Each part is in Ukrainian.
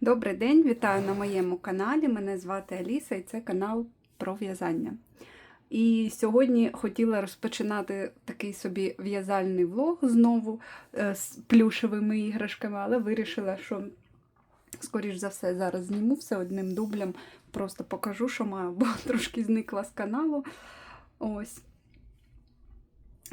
Добрий день, вітаю на моєму каналі. Мене звати Аліса і це канал про в'язання. І сьогодні хотіла розпочинати такий собі в'язальний влог знову е, з плюшевими іграшками, але вирішила, що, скоріш за все, зараз зніму все одним дублем, просто покажу, що маю, бо трошки зникла з каналу. Ось.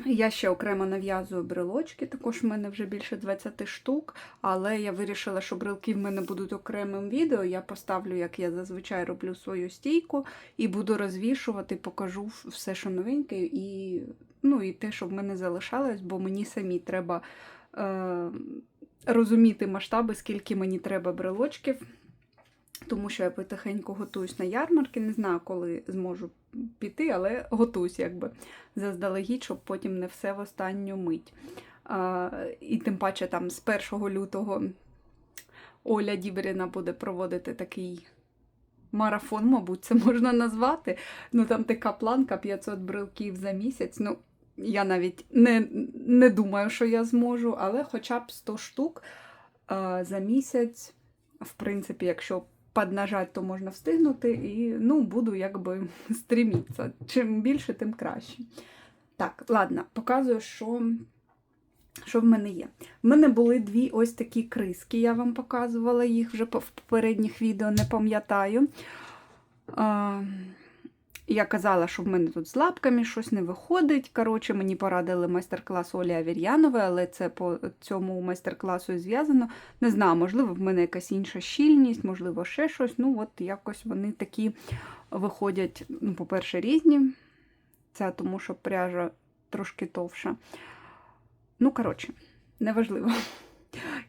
Я ще окремо нав'язую брелочки, також в мене вже більше 20 штук, але я вирішила, що брелки в мене будуть окремим відео. Я поставлю, як я зазвичай роблю свою стійку, і буду розвішувати, покажу все, що новеньке, і ну, і те, що в мене залишалось, бо мені самі треба е, розуміти масштаби, скільки мені треба брелочків. Тому що я потихеньку готуюсь на ярмарки, не знаю, коли зможу піти, але готуюсь якби заздалегідь, щоб потім не все в останню мить. А, І тим паче там з 1 лютого Оля Дібріна буде проводити такий марафон, мабуть, це можна назвати. Ну там така планка 500 брелків за місяць. Ну, я навіть не, не думаю, що я зможу, але хоча б 100 штук а, за місяць, в принципі, якщо поднажать, то можна встигнути, і ну, буду якби стрімітися. Чим більше, тим краще. Так, ладно, показую, що що в мене є. В мене були дві ось такі криски, я вам показувала їх вже в попередніх відео, не пам'ятаю. Я казала, що в мене тут з лапками щось не виходить. Коротше, мені порадили майстер-клас Олі Авір'янової, але це по цьому майстер-класу зв'язано. Не знаю, можливо, в мене якась інша щільність, можливо, ще щось. Ну, от якось вони такі виходять, ну, по-перше, різні. Це тому, що пряжа трошки товша. Ну, коротше, неважливо.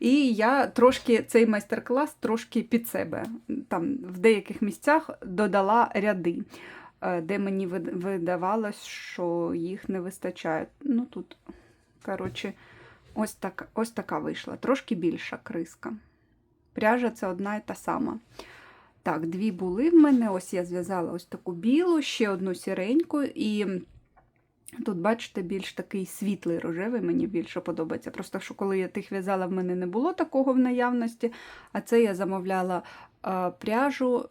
І я трошки цей майстер-клас трошки під себе. Там в деяких місцях додала ряди, де мені видавалось, що їх не вистачає. Ну, тут, коротше, ось так, ось така вийшла. Трошки більша криска. Пряжа це одна і та сама. Так, дві були в мене. Ось я зв'язала ось таку білу, ще одну сіреньку. І тут, бачите, більш такий світлий рожевий, мені більше подобається. Просто що коли я тих в'язала, в мене не було такого в наявності. А це я замовляла а, пряжу.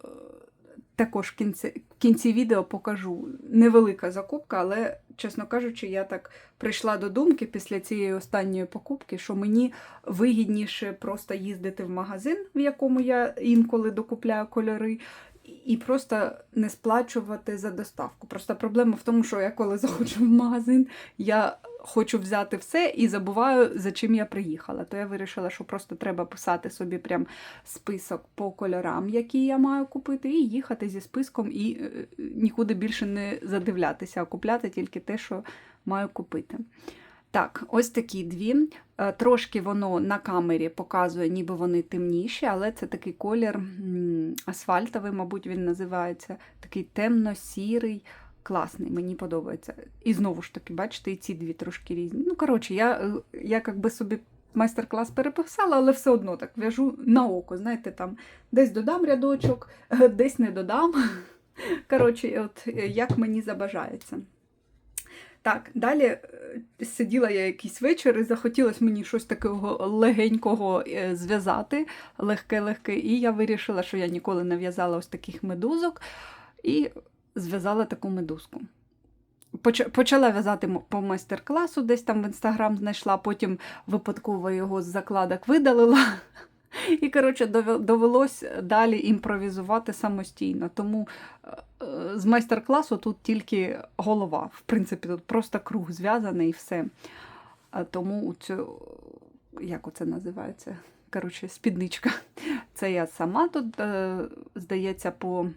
Також в кінці, в кінці відео покажу невелика закупка, але, чесно кажучи, я так прийшла до думки після цієї останньої покупки, що мені вигідніше просто їздити в магазин, в якому я інколи докупляю кольори, і просто не сплачувати за доставку. Просто проблема в тому, що я коли заходжу в магазин, я хочу взяти все і забуваю, за чим я приїхала. То я вирішила, що просто треба писати собі прям список по кольорам, які я маю купити, і їхати зі списком і нікуди більше не задивлятися, а купляти тільки те, що маю купити. Так, ось такі дві. Трошки воно на камері показує, ніби вони темніші, але це такий колір асфальтовий, мабуть, він називається. Такий темно-сірий, класний, мені подобається. І знову ж таки, бачите, і ці дві трошки різні. Ну, коротше, я я якби собі майстер-клас переписала, але все одно так в'яжу на око. Знаєте, там десь додам рядочок, десь не додам. Коротше, от як мені забажається. Так, далі сиділа я якийсь вечір і захотілося мені щось такого легенького зв'язати, легке-легке, і я вирішила, що я ніколи не в'язала ось таких медузок, і зв'язала таку медузку. Почала в'язати по майстер-класу, десь там в інстаграм знайшла, потім випадково його з закладок видалила. І, коротше, довелось далі імпровізувати самостійно. Тому з майстер-класу тут тільки голова. В принципі, тут просто круг зв'язаний і все. Тому цю, як оце називається? Коротше, спідничка. Це я сама тут, здається, по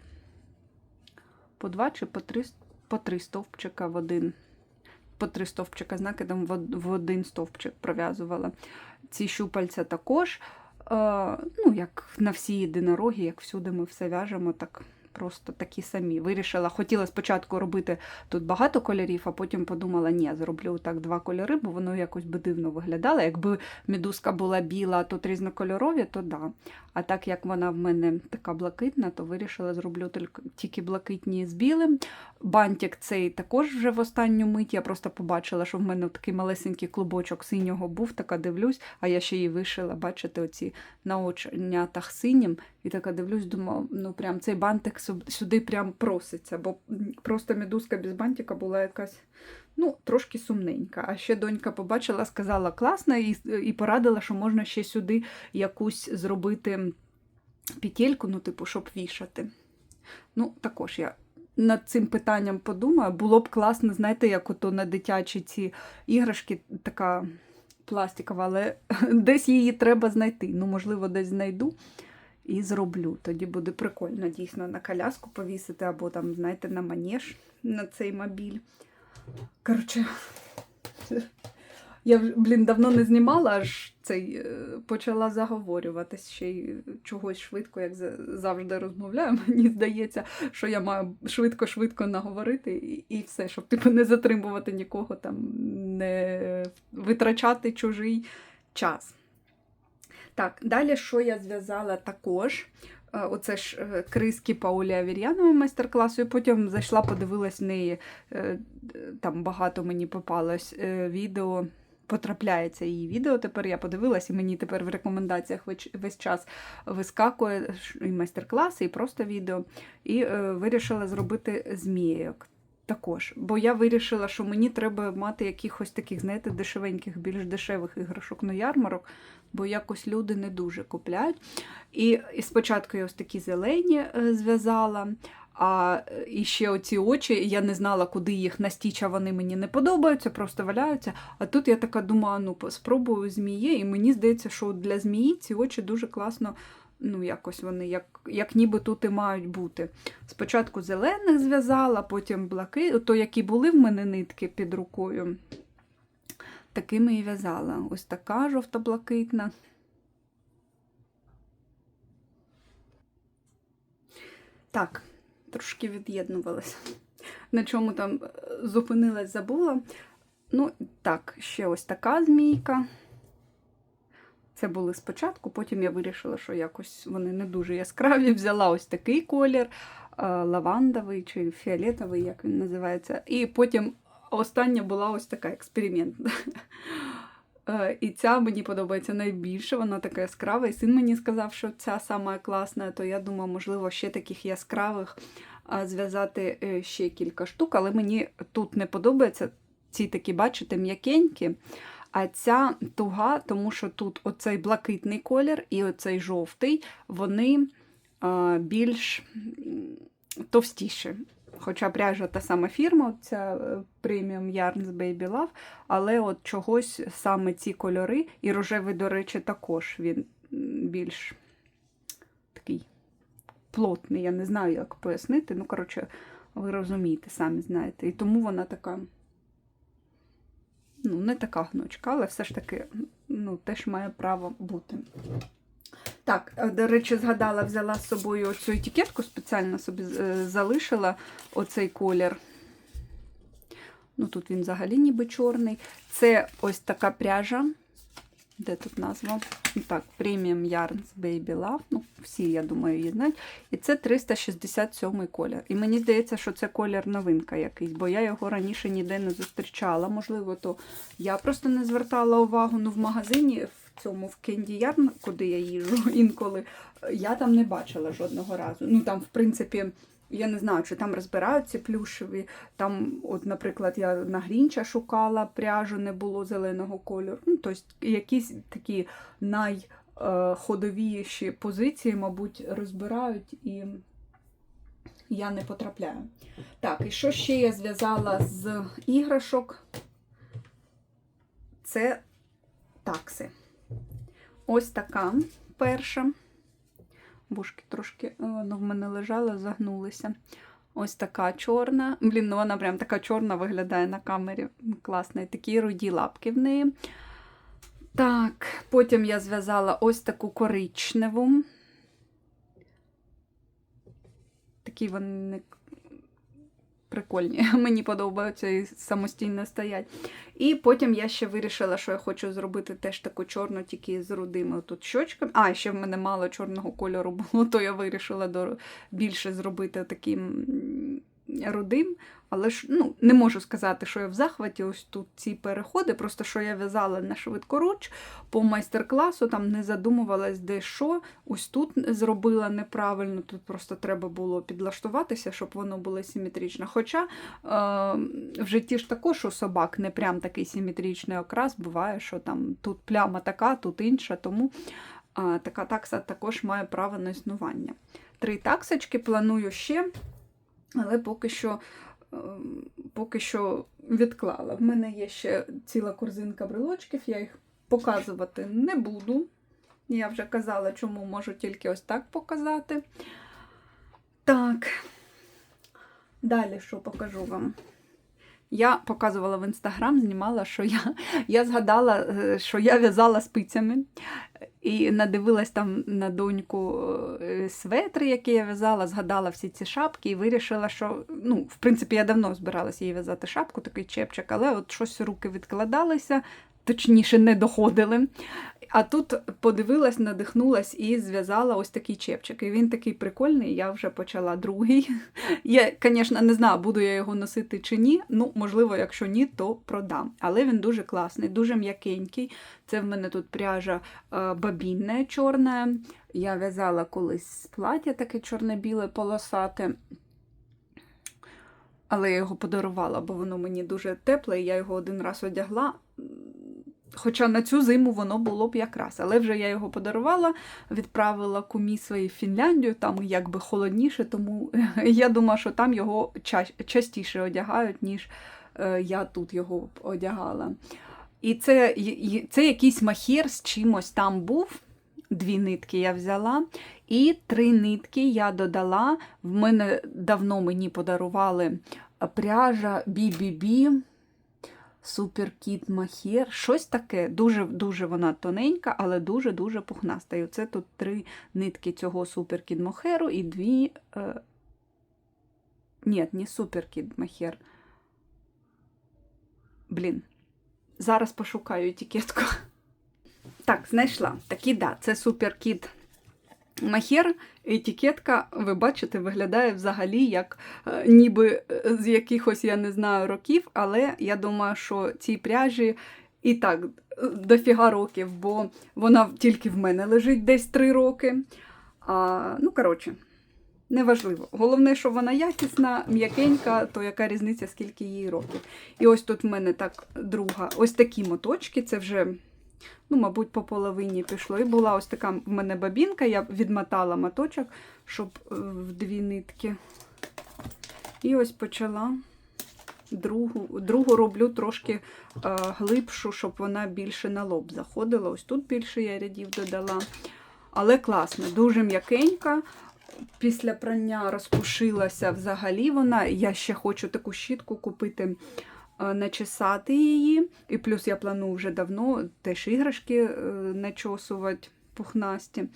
по два чи по три, по три стовпчика в один. По три стовпчика з накидом в один стовпчик пров'язувала. Ці щупальця також. Ну, як на всі єдинороги, як всюди ми все в'яжемо, так просто такі самі. Вирішила, хотіла спочатку робити тут багато кольорів, а потім подумала, ні, зроблю так два кольори, бо воно якось би дивно виглядало. Якби медузка була біла, тут різнокольорові, то да. А так як вона в мене така блакитна, то вирішила зроблю тільки- блакитні з білим. Бантик цей також вже в останню мить. Я просто побачила, що в мене такий малесенький клубочок синього був, така дивлюсь, а я ще її вишила, бачите, оці на оченятах синім. І така дивлюсь, думаю, ну прям цей бантик сюди прям проситься, бо просто медузка без бантика була якась. Ну, трошки сумненька. А ще донька побачила, сказала класно, і, і порадила, що можна ще сюди якусь зробити петельку, ну, типу, щоб вішати. Ну, також я над цим питанням подумаю. Було б класно, знаєте, як ото на дитячі ці іграшки, така пластикова, але десь її треба знайти. Ну, можливо, десь знайду і зроблю. Тоді буде прикольно дійсно на коляску повісити, або там, знаєте, на манеж на цей мобіль. Коротше, я, блін, давно не знімала, аж цей е, почала заговорюватись ще й чогось швидко, як завжди розмовляю. Мені здається, що я маю швидко-швидко наговорити і, і все, щоб типу не затримувати нікого, там, не витрачати чужий час. Так, далі, що я зв'язала також. Е, Оце ж е, криски Паулі Авір'янової майстер-класу, і потім зайшла, подивилась в неї, е, там багато мені попалось відео, потрапляється її відео. Тепер я подивилась, і мені тепер в рекомендаціях весь, час вискакує і майстер-класи, і просто відео. І е, вирішила зробити змієк. Також, бо я вирішила, що мені треба мати якихось таких, знаєте, дешевеньких, більш дешевих іграшок на ярмарок, бо якось люди не дуже купляють. І, і спочатку я ось такі зелені е, зв'язала, а і ще оці очі, я не знала, куди їх настічь, а вони мені не подобаються, просто валяються. А тут я така думаю, ну спробую змії, і мені здається, що для змії ці очі дуже класно. Ну, якось вони, як, як ніби тут і мають бути. Спочатку зелених зв'язала, потім блаки, то які були в мене нитки під рукою, такими і в'язала. Ось така жовто-блакитна. Так, трошки від'єднувалася. На чому там е, зупинилась, забула. Ну, так, ще ось така змійка. Це були спочатку, потім я вирішила, що якось вони не дуже яскраві. Взяла ось такий колір, е, лавандовий чи фіолетовий, як він називається. І потім остання була ось така експеримент. Е, І ця мені подобається найбільше, вона така яскрава. І син мені сказав, що ця сама класна, то я думаю, можливо, ще таких яскравих зв'язати е, ще кілька штук, але мені тут не подобається ці такі, бачите, м'якенькі. А ця туга, тому що тут оцей блакитний колір і оцей жовтий, вони більш товстіші. Хоча пряжа та сама фірма, ця е, Premium Yarns Baby Love, але от чогось саме ці кольори, і рожевий, до речі, також він більш такий плотний. Я не знаю, як пояснити. Ну, коротше, ви розумієте, самі знаєте. І тому вона така, ну, не така гнучка, але все ж таки ну, теж має право бути. Так, е, до речі, згадала, взяла з собою цю етикетку, спеціально собі е, залишила оцей колір. Ну, тут він взагалі ніби чорний. Це ось така пряжа. Де тут назва? Так, Premium Yarns Baby Love. Ну, всі, я думаю, її знають. І це 367 колір. І мені здається, що це колір новинка якийсь, бо я його раніше ніде не зустрічала. Можливо, то я просто не звертала увагу. Ну, в магазині, цьому, в Candy Yarn, куди я їжджу інколи, я там не бачила жодного разу. Ну, там, в принципі, я не знаю, чи там розбирають ці плюшеві. Там, от, наприклад, я на Грінча шукала пряжу, не було зеленого кольору. Ну, тобто, якісь такі найходовіші позиції, мабуть, розбирають і я не потрапляю. Так, і що ще я зв'язала з іграшок? Це такси. Ось така перша. Бушки трошки ну, в мене лежали, загнулися. Ось така чорна. Блін, ну вона прям така чорна виглядає на камері. Класна. І такі руді лапки в неї. Так, потім я зв'язала ось таку коричневу. такі вони прикольні. Мені подобаються і самостійно стоять. І потім я ще вирішила, що я хочу зробити теж таку чорну, тільки з рудими тут щочками. А, ще в мене мало чорного кольору було, то я вирішила більше зробити таким рудим. Але ж ну, не можу сказати, що я в захваті. Ось тут ці переходи. Просто що я в'язала на швидкоруч по майстер-класу, там не задумувалась де що. Ось тут зробила неправильно. Тут просто треба було підлаштуватися, щоб воно було симетрично. Хоча е, в житті ж також у собак не прям такий симетричний окрас, буває, що там тут пляма така, тут інша, тому е, така такса також має право на існування. Три таксочки планую ще, але поки що. е, Поки що відклала. В мене є ще ціла корзинка брелочків, я їх показувати не буду. Я вже казала, чому можу тільки ось так показати. Так, далі що покажу вам? Я показувала в інстаграм, знімала, що я, я згадала, е, що я в'язала спицями. І надивилась там на доньку е, светри, які я в'язала, згадала всі ці шапки і вирішила, що ну, в принципі, я давно збиралася їй в'язати шапку, такий чепчик, але от щось руки відкладалися, точніше, не доходили. А тут подивилась, надихнулась і зв'язала ось такий чепчик. І він такий прикольний, я вже почала другий. Я, звісно, не знаю, буду я його носити чи ні. Ну, можливо, якщо ні, то продам. Але він дуже класний, дуже м'якенький. Це в мене тут пряжа е, бабінна чорна. Я в'язала колись плаття таке чорне-біле полосате. Але я його подарувала, бо воно мені дуже тепле, і я його один раз одягла. Хоча на цю зиму воно було б якраз, але вже я його подарувала, відправила кумі своїй в Фінляндію, там якби холодніше, тому я думаю, що там його ча- частіше одягають, ніж е, я тут його одягала. І це, це якийсь махір з чимось там був. Дві нитки я взяла, і три нитки я додала. В мене давно мені подарували пряжа BBB. Суперкіт Махер. Щось таке. Дуже-дуже вона тоненька, але дуже-дуже пухнаста. І оце тут три нитки цього суперкіт Мохеру і дві. Е... Ні, не суперкіт Махер. Блін. Зараз пошукаю етикетку. Так, знайшла. Такі, да, це суперкіт Махер. Етикетка, ви бачите, виглядає взагалі як е, ніби е, з якихось, я не знаю, років, але я думаю, що цій пряжі і так е, дофіга років, бо вона тільки в мене лежить десь 3 роки. А, ну, коротше, неважливо. Головне, що вона якісна, м'якенька, то яка різниця, скільки їй років. І ось тут в мене так друга, ось такі моточки, це вже ну, мабуть, по половині пішло. І була ось така в мене бабінка, я відмотала моточок, щоб е, в дві нитки. І ось почала другу. Другу роблю трошки е, глибшу, щоб вона більше на лоб заходила. Ось тут більше я рядів додала. Але класно, дуже м'якенька. Після прання розпушилася взагалі вона. Я ще хочу таку щітку купити начесати її. І плюс я планую вже давно теж іграшки е, начосувати пухнасті,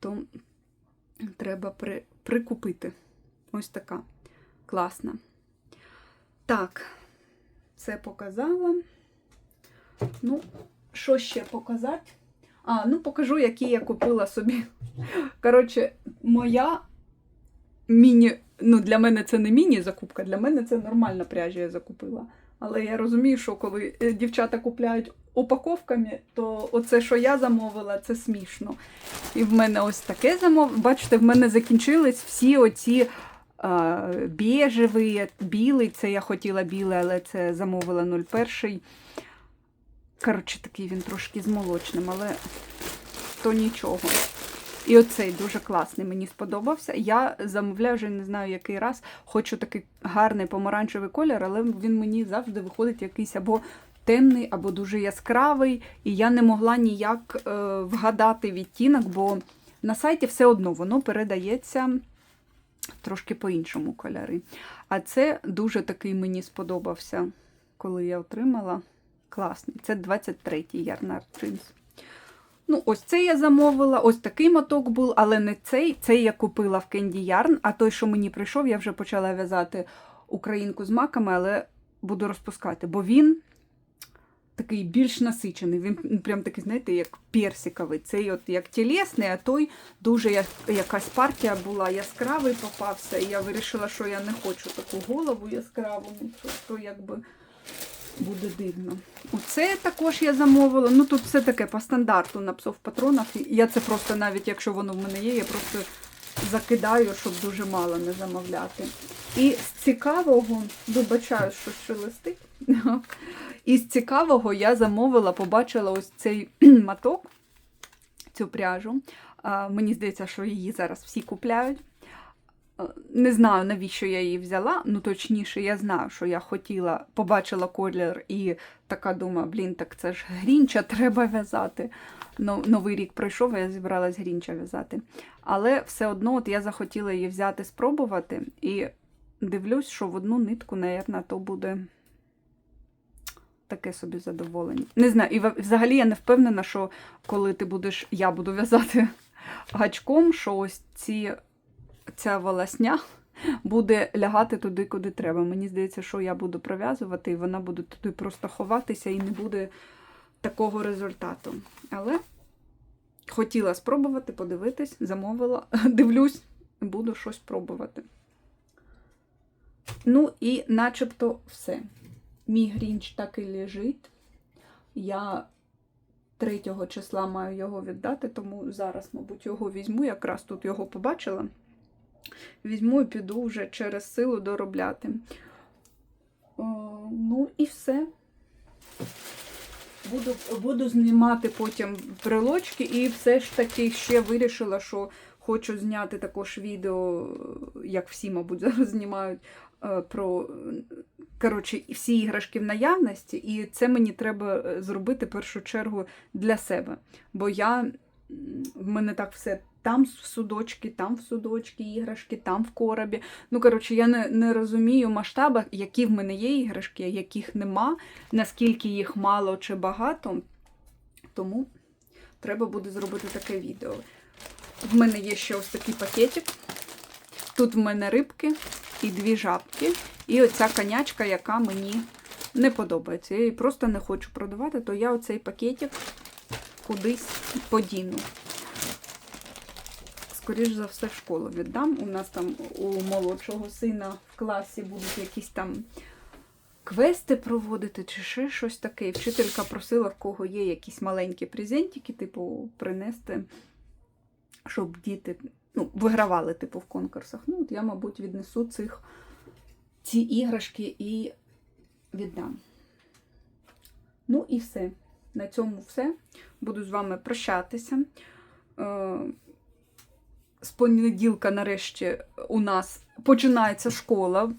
то треба при, прикупити. Ось така класна. Так, це показала. Ну, що ще показати? А, ну покажу, які я купила собі. Коротше, моя міні. Ну, для мене це не міні-закупка, для мене це нормальна пряжа я закупила. Але я розумію, що коли е, дівчата купляють упаковками, то оце, що я замовила, це смішно. І в мене ось таке замов. Бачите, в мене закінчились всі оці а, біжевий, білий. Це я хотіла білий, але це замовила 01. Коротше, такий він трошки з молочним, але то нічого. І оцей дуже класний, мені сподобався. Я замовляю вже не знаю який раз. Хочу такий гарний помаранчевий колір, але він мені завжди виходить якийсь або темний, або дуже яскравий. І я не могла ніяк е, вгадати відтінок, бо на сайті все одно воно передається трошки по-іншому кольори. А це дуже такий мені сподобався, коли я отримала. Класний. Це 23-й Ярнар Джинс. Ну, ось цей я замовила, ось такий моток був, але не цей. Цей я купила в Candy Yarn, а той, що мені прийшов, я вже почала в'язати українку з маками, але буду розпускати, бо він такий більш насичений. Він прям такий, знаєте, як персиковий. Цей от як тілесний, а той дуже як, якась партія була, яскравий попався, і я вирішила, що я не хочу таку голову яскраву, ну, то якби буде дивно. Оце також я замовила. Ну тут все таке по стандарту на псов патронах. Я це просто навіть, якщо воно в мене є, я просто закидаю, щоб дуже мало не замовляти. І з цікавого, вибачаю, що шелестить. І з цікавого я замовила, побачила ось цей маток, цю пряжу. Мені здається, що її зараз всі купляють. Не знаю, навіщо я її взяла. Ну, точніше, я знаю, що я хотіла, побачила колір і така думаю, блін, так це ж грінча, треба в'язати. Новий рік пройшов, я зібралась грінча в'язати. Але все одно от я захотіла її взяти, спробувати, і дивлюсь, що в одну нитку, напевно, то буде таке собі задоволення. Не знаю, і взагалі я не впевнена, що коли ти будеш, я буду в'язати гачком, що ось ці, ця волосня буде лягати туди, куди треба. Мені здається, що я буду пров'язувати, і вона буде туди просто ховатися і не буде такого результату. Але хотіла спробувати, подивитись, замовила, дивлюсь, буду щось пробувати. Ну і начебто все. Мій грінч так і лежить. Я 3 числа маю його віддати, тому зараз, мабуть, його візьму. Якраз тут його побачила. Візьму і піду вже через силу доробляти. О, ну і все. Буду, буду знімати потім брелочки, і все ж таки ще вирішила, що хочу зняти також відео, як всі, мабуть, зараз знімають, е, про коротше, всі іграшки в наявності, і це мені треба е, зробити в першу чергу для себе. Бо я в мене так все там в судочки, там в судочки іграшки, там в коробі. Ну, коротше, я не, не розумію масштабах, які в мене є іграшки, яких нема, наскільки їх мало чи багато. Тому треба буде зробити таке відео. В мене є ще ось такий пакетик. Тут в мене рибки і дві жабки. І оця конячка, яка мені не подобається. Я її просто не хочу продавати, то я оцей пакетик кудись подіну. Скоріш за все, в школу віддам. У нас там у молодшого сина в класі будуть якісь там квести проводити чи ще щось таке. Вчителька просила, в кого є якісь маленькі презентики, типу, принести, щоб діти ну, вигравали типу, в конкурсах. Ну, от я, мабуть, віднесу цих ці іграшки і віддам. Ну і все. На цьому все. Буду з вами прощатися. Е, З понеділка, нарешті, у нас починається школа.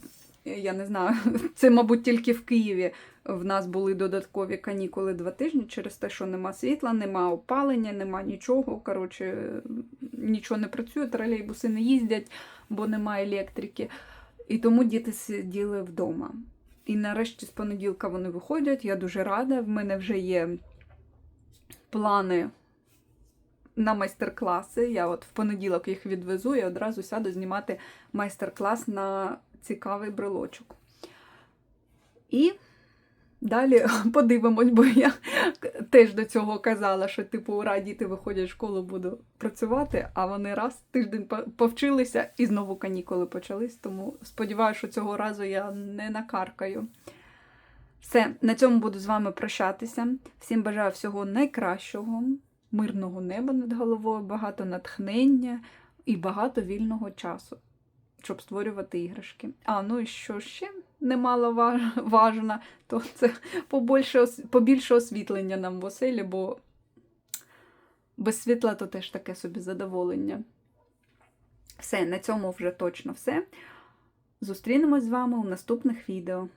Я не знаю, це, мабуть, тільки в Києві. В нас були додаткові канікули два тижні через те, що нема світла, нема опалення, нема нічого. Коротше, нічого не працює, тролейбуси не їздять, бо немає електрики. І тому діти сиділи вдома. І нарешті з понеділка вони виходять. Я дуже рада. В мене вже є плани на майстер-класи. Я от в понеділок їх відвезу і одразу сяду знімати майстер-клас на цікавий брелочок. І далі подивимось, бо я теж до цього казала, що типу ура, діти виходять в школу, буду працювати, а вони раз тиждень повчилися і знову канікули почались. Тому сподіваюся, що цього разу я не накаркаю. Все, на цьому буду з вами прощатися. Всім бажаю всього найкращого, мирного неба над головою, багато натхнення і багато вільного часу, щоб створювати іграшки. А, ну і що ще немало ва- важно, то це побільше, побільше освітлення нам в оселі, бо без світла то теж таке собі задоволення. Все, на цьому вже точно все. Зустрінемось з вами у наступних відео.